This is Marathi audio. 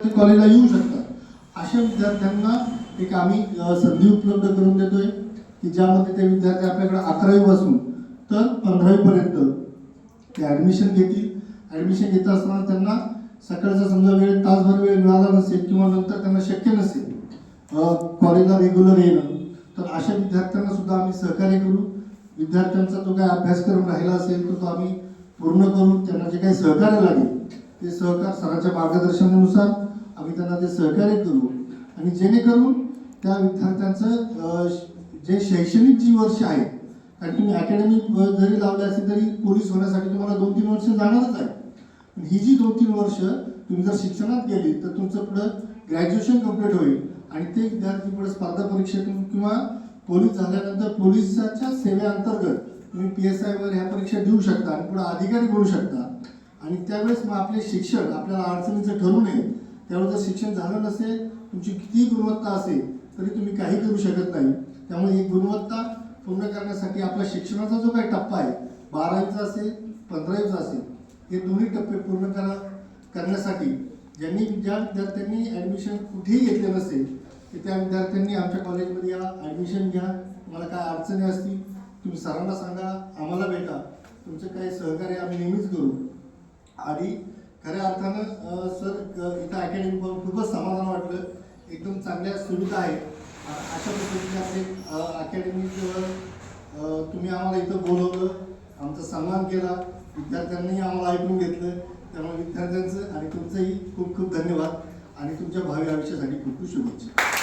कॉलेजला येऊ शकतात. अशा विद्यार्थ्यांना एक आम्ही संधी उपलब्ध करून देतोय की ज्यामध्ये ते विद्यार्थी आपल्याकडे अकरावीपासून तर पंधरावीपर्यंत ते ॲडमिशन घेतील. ॲडमिशन घेत असताना त्यांना सकाळचा समजा वेळ तासभर वेळ मिळाला नसेल किंवा नंतर त्यांना शक्य नसेल कॉलेजला रेग्युलर येणं तर अशा विद्यार्थ्यांना सुद्धा आम्ही सहकार्य करू. विद्यार्थ्यांचा जो काही अभ्यासक्रम राहिला असेल तर तो आम्ही पूर्ण करून त्यांना जे काही सहकार्य लागेल ते सहकार सरांच्या मार्गदर्शनानुसार आम्ही त्यांना ते सहकार्य करू. आणि जेणेकरून त्या विद्यार्थ्यांचं जे शैक्षणिक जी वर्ष आहेत कारण तुम्ही अकॅडमी जरी लावले असेल तरी पोलीस होण्यासाठी तुम्हाला दोन तीन वर्ष जाणारच आहे ही जी दोन तीन वर्ष तुम्ही जर शिक्षणात गेली तर तुमचं पुढं ग्रॅज्युएशन कंप्लीट होईल. आणि ते विद्यार्थी पुढे स्पर्धा परीक्षेतून किंवा पोलीस झाल्यानंतर पोलिसाच्या सेवेअंतर्गत तुम्ही पी एस आयवर ह्या परीक्षा देऊ शकता आणि पुढे अधिकारी बनू शकता. आणि त्यावेळेस मग आपले शिक्षण आपल्याला अडचणीचं ठरू नये त्यामुळे जर शिक्षण झालं नसेल तुमची किती गुणवत्ता असेल तरी तुम्ही काही करू शकत नाही. त्यामुळे ही गुणवत्ता पूर्ण करण्यासाठी आपला शिक्षणाचा जो काही टप्पा आहे बारावीचा असेल पंधरावीचा असेल हे दोन्ही टप्पे पूर्ण करा करण्यासाठी. ज्यांनी ज्या विद्यार्थ्यांनी ॲडमिशन कुठेही घेतले नसेल तर त्या विद्यार्थ्यांनी आमच्या कॉलेजमध्ये या ॲडमिशन घ्या. तुम्हाला काय अडचणी असतील तुम्ही सरांना सांगा आम्हाला भेटा. तुमचं काही सहकार्य आम्ही नेहमीच करू. आणि खऱ्या अर्थानं सर अकॅडमी पाहून खूपच समाधान वाटलं. एकदम चांगल्या सुविधा आहेत. अशा पद्धतीने आपले अकॅडमीवर तुम्ही आम्हाला इथं बोलवलं. आमचा सन्मान केला. विद्यार्थ्यांनीही आम्हाला ऐकून घेतलं. त्यामुळे विद्यार्थ्यांचं आणि तुमचंही खूप खूप धन्यवाद. आणि तुमच्या भावी आयुष्यासाठी खूप खूप शुभेच्छा.